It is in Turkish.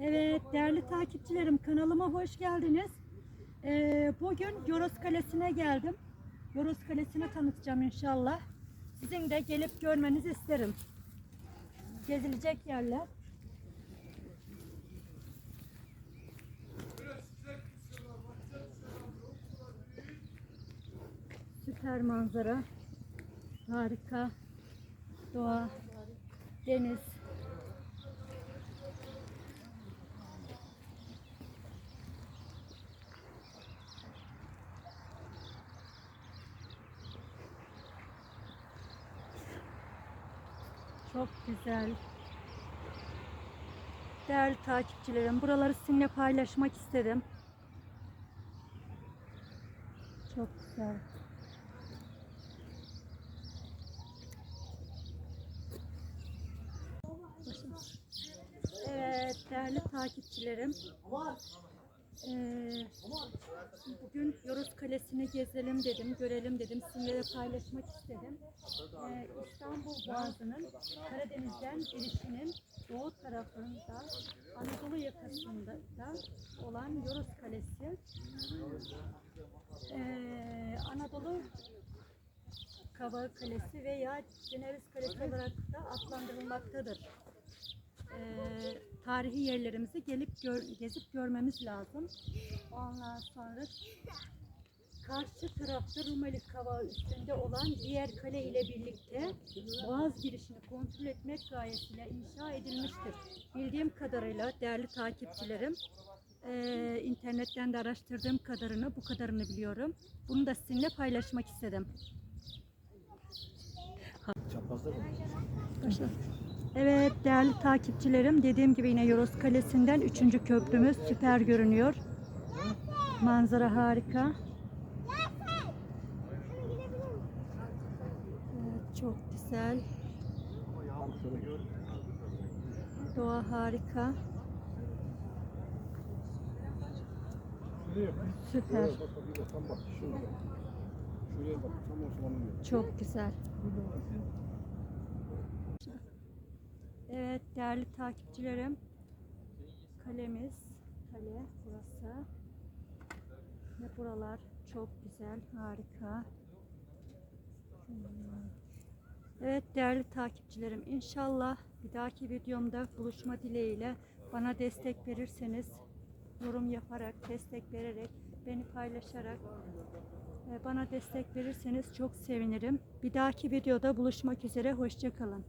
Evet değerli takipçilerim kanalıma hoş geldiniz. Ee, bugün Yoros Kalesi'ne geldim. Yoros Kalesi'ni tanıtacağım inşallah. Sizin de gelip görmenizi isterim. Gezilecek yerler. Süper manzara. Harika. Doğa. Deniz. Çok güzel. Değerli takipçilerim, buraları sizinle paylaşmak istedim. Çok güzel. Evet, değerli takipçilerim. Ee, bugün Yoros Kalesi'ni gezelim dedim, görelim dedim, sizinle paylaşmak istedim. Ee, İstanbul Boğazı'nın Karadeniz'den girişinin doğu tarafında Anadolu yakasında da olan Yoros Kalesi. Ee, Anadolu Kavağı Kalesi veya Ceneviz Kalesi olarak da adlandırılmaktadır. Tarihi yerlerimizi gelip gör- gezip görmemiz lazım. Ondan sonra karşı tarafta Rumeli Kavağı üstünde olan diğer kale ile birlikte boğaz girişini kontrol etmek gayesiyle inşa edilmiştir. Bildiğim kadarıyla değerli takipçilerim, eee, internetten de araştırdığım kadarını, bu kadarını biliyorum. Bunu da sizinle paylaşmak istedim. Çaprazda mı? Başla. Evet değerli takipçilerim dediğim gibi yine Yoros Kalesi'nden 3. köprümüz süper görünüyor. Manzara harika. Evet, çok güzel. Doğa harika. Süper. Şuraya bak. Evet değerli takipçilerim. Kalemiz. Kale burası. Ve buralar çok güzel, harika. Evet değerli takipçilerim inşallah bir dahaki videomda buluşma dileğiyle bana destek verirseniz yorum yaparak, destek vererek, beni paylaşarak e, bana destek verirseniz çok sevinirim. Bir dahaki videoda buluşmak üzere, hoşçakalın.